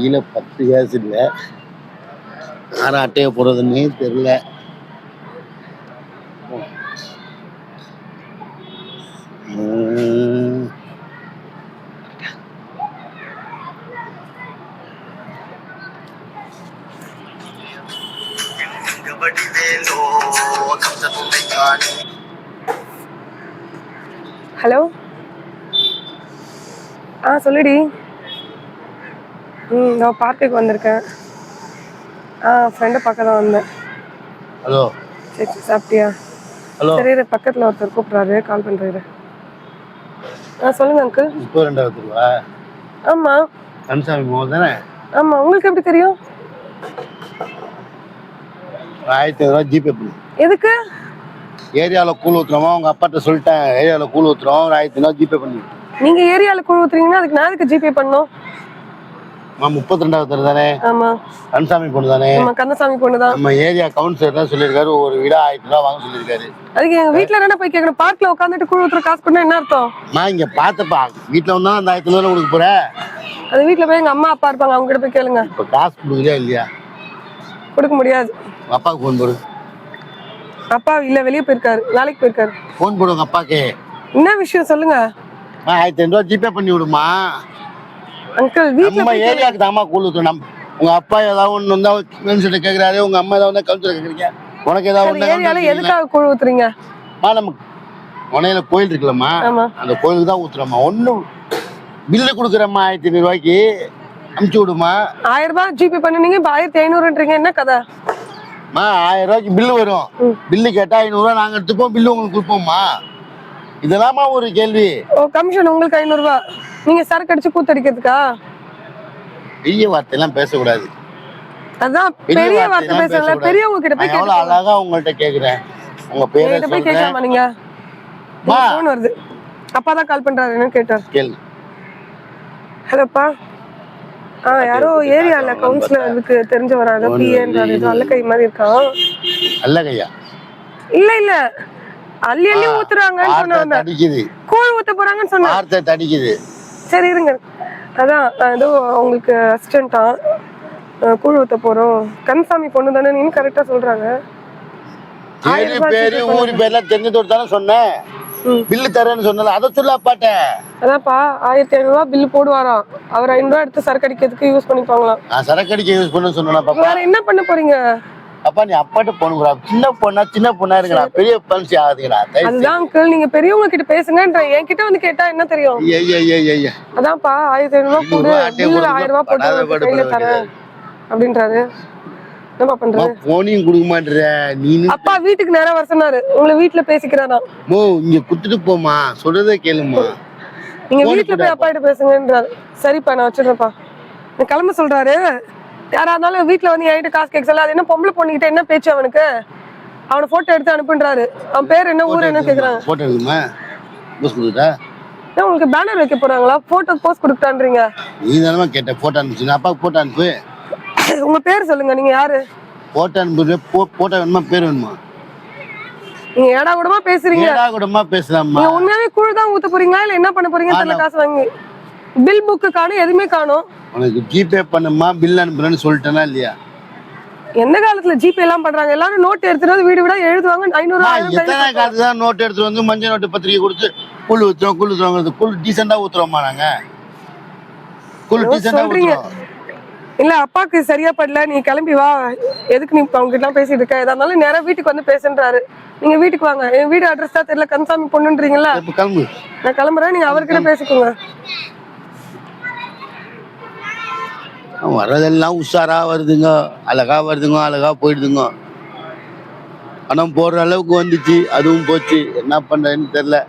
கையில் பத்து கேஸ் இல்லை. யார் அட்டையை போடுறதுன்னே தெரில ஹலோ. ஆ சொல்லுடி. ம் நான் பார்க்குக்கு வந்திருக்கேன். ஆ ஃப்ரெண்டை பார்க்க தான் வந்தேன். ஹலோ. சரி சாப்பிட்டியா? ஹலோ. சரி பக்கத்தில் ஒருத்தர் கூப்பிட்றாரு. கால் பண்ணுறாரு ஆ சொல்லுங்கள் அங்கிள் இப்போ ரெண்டாவது ரூபா ஆமாம் கன்சாமி மோகன் தானே? ஆமாம் உங்களுக்கு எப்படி தெரியும்? ஆயிரத்தி ஐநூறுவா ஜிபே பண்ணு. எதுக்கு? ஏரியாவில் கூழ் ஊற்றுறோமா உங்கள் அப்பாட்ட சொல்லிட்டேன். ஏரியாவில் கூழ் ஊற்றுறோம் ஒரு ஆயிரத்தி ஐநூறுவா ஜிபே பண்ணி. நீங்கள் ஏரியாவில் குழு ஊத்துறீங்கன்னா அதுக்கு நான் எதுக்கு ஜிபே பண்ணணும்? நான் முப்பத்தி ரெண்டாவது தெரு தானே? ஆமாம் கன்சாமி பொண்ணு தானே? நம்ம கந்தசாமி பொண்ணு தான். நம்ம ஏரியா கவுன்சிலர் தான் சொல்லியிருக்காரு. ஒரு வீடா ஆயிரத்தி ரூபா வாங்க சொல்லியிருக்காரு. அதுக்கு எங்கள் வீட்டில் என்ன போய் கேட்கணும் பார்க்கில் உட்காந்துட்டு குழு ஊத்துற காசு பண்ணால் என்ன அர்த்தம்? நான் இங்க பார்த்தப்பா. வீட்டில் வந்தா அந்த ஆயிரத்தி ஐநூறுவா கொடுக்க போறேன் அது வீட்டில் போய் எங்கள் அம்மா அப்பா இருப்பாங்க. அவங்க கிட்ட போய் கேளுங்க. இப்போ காசு கொடுக்குறியா இல்லையா? கொடுக்க முடியாது. அப்பாவுக்கு ஃபோன் போடு. அப்பா இல்ல வெளியே போயிருக்காரு. வேலைக்கு போயிருக்காரு. ஃபோன் போடு உங்க அப்பாக்கு. என்ன விஷயம் சொல்லுங்க? ஆயிரத்தி ஐநூறுவா ஜிபே பண்ணி விடுமா? அங்கிள் நம்ம. ஏரியாவுக்கு தாமா நம்ம உங்க அப்பா ஏதாவது ஒன்று வந்தா மென்சிட்ட கேட்குறாரு உங்க அம்மா ஏதாவது ஒன்று கவுன்சிலர் கேட்குறீங்க உனக்கு ஏதாவது ஏரியால எதுக்காக குழு ஊத்துறீங்க? மா நம்ம உனையில கோயில் இருக்குல்லம்மா. அந்த கோயிலுக்கு தான் ஊத்துறோம்மா. ஒன்றும் பில்லு கொடுக்குறம்மா ஆயிரத்தி ஐநூறுவாய்க்கு அமுச்சு விடுமா. ஆயிரம் ரூபாய் ஜிபே பண்ணுனீங்க இப்ப ஆயிரத்தி ஐநூறுன்றீங்க என்ன கதை? மா ஆயிரம் ரூபாய்க்கு பில்லு வரும். பில்லு கேட்டா ஐநூறுரூவா நாங்கள் எடுத்துப்போம் பில்லு உங்களுக்கு கொடுப்போம்மா. இதெல்லாமா ஒரு கேள்வி. ஓ கமிஷன் உங்களுக்கு ஐநூறு ரூபாய். நீங்க சரக்கு அடிச்சு கூத்தடிக்கிறதுக்கா பெரிய வார்த்தையெல்லாம் பேசக்கூடாது. அதான் பெரிய வார்த்தை பேசல. பெரியவங்க கிட்ட போய் நான் எவ்வளோ கேட்டு அழகா உங்கள்கிட்ட கேட்குறேன் உங்க பேரை போய் கேட்கலாமா நீங்க? மா. ஃபோன் வருது. அப்பா தான் கால் பண்றாரு என்ன கேட்டார். கேளு. ஹலோப்பா ஆ யாரோ ஏரியால கவுன்சிலர் இதுக்கு தெரிஞ்ச வராங்க பிஏன்றாரு ஏதோ அல்லக்கை மாதிரி இருக்கான். அல்ல கையா இல்ல இல்ல. அள்ளி அள்ளி ஊத்துறாங்கன்னு வார்த்தை சொன்னாங்க கூழ் ஊத்த போறாங்கன்னு சொன்னாங்க. வார்த்தை தடிக்குது. சரி இருங்க. அதான் ஏதோ உங்களுக்கு அசிஸ்டண்டா கூழ் ஊத்த போறோம். கன்சாமி பொண்ணு தானே நீங்க கரெக்டா சொல்றாங்க. ஆயிரம் பேரு ஊரு பேர்லாம் தானே சொன்னேன். பில்லு தரேன்னு சொன்னல அதை சொல்ல அப்பாட்ட. அதான்ப்பா ஆயிரத்தி ஐநூறுபா பில்லு போடுவாராம். அவர் ஐநூறுபா எடுத்து சரக்கு அடிக்கிறதுக்கு யூஸ் பண்ணிப்பாங்களாம். நான் சரக்கு அடிக்க யூஸ் பண்ண சொன்னா பாப்பா வேற என்ன பண்ண போறீங்க? அப்பா நீ அப்பாட்ட போனுங்கடா சின்ன பொண்ணா சின்ன பொண்ணா இருக்குடா பெரிய பல்சி ஆகுதுங்கடா. அதுதான் அங்கிள் நீங்க பெரியவங்க கிட்ட பேசுங்கன்ற என்கிட்ட வந்து கேட்டா என்ன தெரியும். அதான்ப்பா ஆயிரத்தி போடு அட்டையை பில்லுல போடுங்க, ஆயிரம் ரூபாய் போட்டு பாடு பட தரேன். அப்படின்றாரு. என்னப்பா பண்றது போனையும் கொடுக்க மாட்டேற நீ அப்பா வீட்டுக்கு நேரா வர சொன்னாரு. உங்களை வீட்டுல பேசிக்கிறாராம் மோ இங்க குத்துட்டு போமா சொல்றதே கேளுமா நீங்க வீட்டுல போய் அப்பா கிட்ட பேசுங்கன்றாரு. சரிப்பா நான் வச்சிடுறேன்ப்பா. கிளம்ப சொல்றாரு. யாரா இருந்தாலும் வீட்டுல வந்து என்கிட்ட காசு கேட்க சொல்ல. அது என்ன பொம்பளை பொண்ணுகிட்ட என்ன பேச்சு அவனுக்கு? அவனை போட்டோ எடுத்து அனுப்புன்றாரு. அவன் பேர் என்ன ஊர் என்ன கேக்குறாங்க போட்டோ இருக்குமா பஸ் கொடுத்தா ஏன் உங்களுக்கு பேனர் வைக்க போறாங்களா? போட்டோ போஸ்ட் கொடுத்தான்றீங்க நீ தானமா கேட்ட போட்டோ அனுப்பிச்சு. அப்பாவுக்கு போட்டோ அனுப்பு. உங்க பேர் சொல்லுங்க நீங்க யாரு? போட்டோ அனுப்பு போட்டோ வேணுமா? பேர் வேணுமா? நீங்க ஏடா கூடமா பேசுறீங்க? ஏடா கூடமா பேசலாமா நீங்க உண்மையாவே கூழ் தான் ஊத்த போறீங்களா? இல்ல என்ன பண்ண போறீங்க தெரியல காசு வாங்கி. பில் புக்கு காணும் எதுவுமே காணும். உனக்கு ஜிபே பண்ணுமா பில் அனுப்புறேன்னு சொல்லிட்டேனா இல்லையா? எந்த காலத்துல ஜிபே எல்லாம் பண்றாங்க? எல்லாரும் நோட் எடுத்துட்டு வந்து வீடு வீடா எழுதுவாங்க ஐநூறு எத்தனை கையில காலத்து தான் நோட் எடுத்து வந்து மஞ்சள் நோட்டு பத்திரிக்கை கொடுத்து கூழ் ஊத்துறோம் கூழ் ஊத்துறோங்கிறது கூழ் டீசெண்டா ஊத்துறோமா நாங்க? கூழ் டீசெண்டா. ஊத்துறோம். இல்ல அப்பாக்கு சரியா படல. நீ கிளம்பி வா. எதுக்கு நீ அவங்க கிட்ட பேசிட்டு இருக்க? எதா இருந்தாலும் நேரா வீட்டுக்கு வந்து பேசுன்றாரு. நீங்க வீட்டுக்கு வாங்க. என் வீடு அட்ரஸ் தான் தெரியல. கன்சாமி பொண்ணுன்றீங்களா? கிளம்பு. நான் கிளம்புறேன். நீங்க அவர்கிட்ட பேசிக்கோங்க. வர்றதெல்லாம் உஷாரா வருதுங்க. அழகா வருதுங்க அழகா போயிடுதுங்க. பணம் போடுற அளவுக்கு வந்துச்சு அதுவும் போச்சு. என்ன பண்றதுன்னு தெரியல.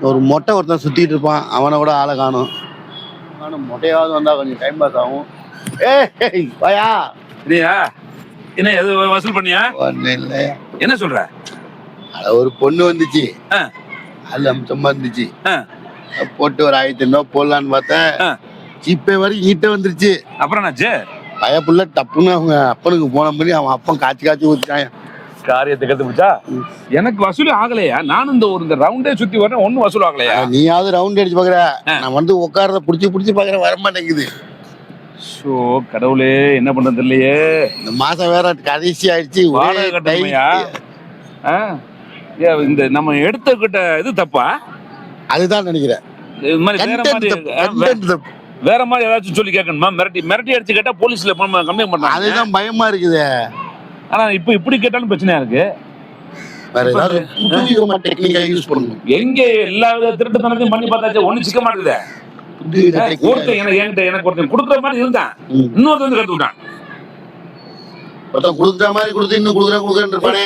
ஒரு மொட்டை ஒருத்தன் சுத்திட்டு இருப்பான் அவனை கூட ஆளை காணும். ஆனால் மொட்டையாவது வந்தா கொஞ்சம் டைம் பாஸ் ஆகும். ஏய் வாயா. இல்லையா என்ன எது வசூல் பண்ணியா? இல்லை. என்ன சொல்ற? ஒரு பொண்ணு வந்துச்சு. ஆ. அது அம்சமா இருந்துச்சு. ஆ. போட்டு ஒரு ஆயிரத்தி ஐநூறு போடலான்னு பார்த்தேன். ஜிபே வரைக்கும் கிட்ட வந்துருச்சு. அப்புறம் என்னாச்சு பயப்புள்ள டப்புன்னு அவங்க அப்பனுக்கு போன பண்ணி அவன் அப்பன் காய்ச்சி காய்ச்சி ஊத்திட்டான். காரியத்தை கத்து பிடிச்சா எனக்கு வசூல் ஆகலையா? நானும் இந்த ஒரு இந்த ரவுண்டே சுத்தி வரேன் ஒன்னும் வசூல் ஆகலையா? நீயாவது ரவுண்ட் அடிச்சு பாக்குற. நான் வந்து உட்காரத புடிச்சு புடிச்சு பாக்குற வர மாட்டேங்குது ஷோ கடவுளே என்ன பண்றது இல்லையே இந்த மாசம் வேற கடைசி ஆயிடுச்சு வாடகை? ஏன் இந்த நம்ம எடுத்துக்கிட்ட இது தப்பா? அதுதான் நினைக்கிறேன். இது மாதிரி வேற மாதிரி வேற மாதிரி ஏதாச்சும் சொல்லி கேட்கணுமா? மிரட்டி மிரட்டி அடிச்சு கேட்டா போலீஸ்ல கம்ப்ளைண்ட் பண்றாங்க. அதுதான் பயமா இருக்குது. ஆனா இப்ப இப்படி கேட்டாலும் பிரச்சனையா இருக்கு? எங்க எல்லா வித திருட்டுத்தனத்தையும் பண்ணி பார்த்தாச்சு ஒண்ணு சிக்க மாட்டேங்குதே. ஒருத்தன் எனக்கு என்கிட்ட எனக்கு ஒருத்தன் கொடுக்குற மாதிரி இருந்தான். இன்னொருத்தன் வந்து கத்து விட்டான். கொடுக்குற மாதிரி கொடுத்து இன்னும் கொடுக்குறேன் கொடுக்குறேன் இருப்பானே.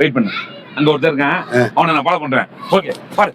வெயிட் பண்ணு. அங்க ஒருத்தன் இருக்கான். அவனை நான் ஃபாலோ பண்றேன். ஓகே பாரு.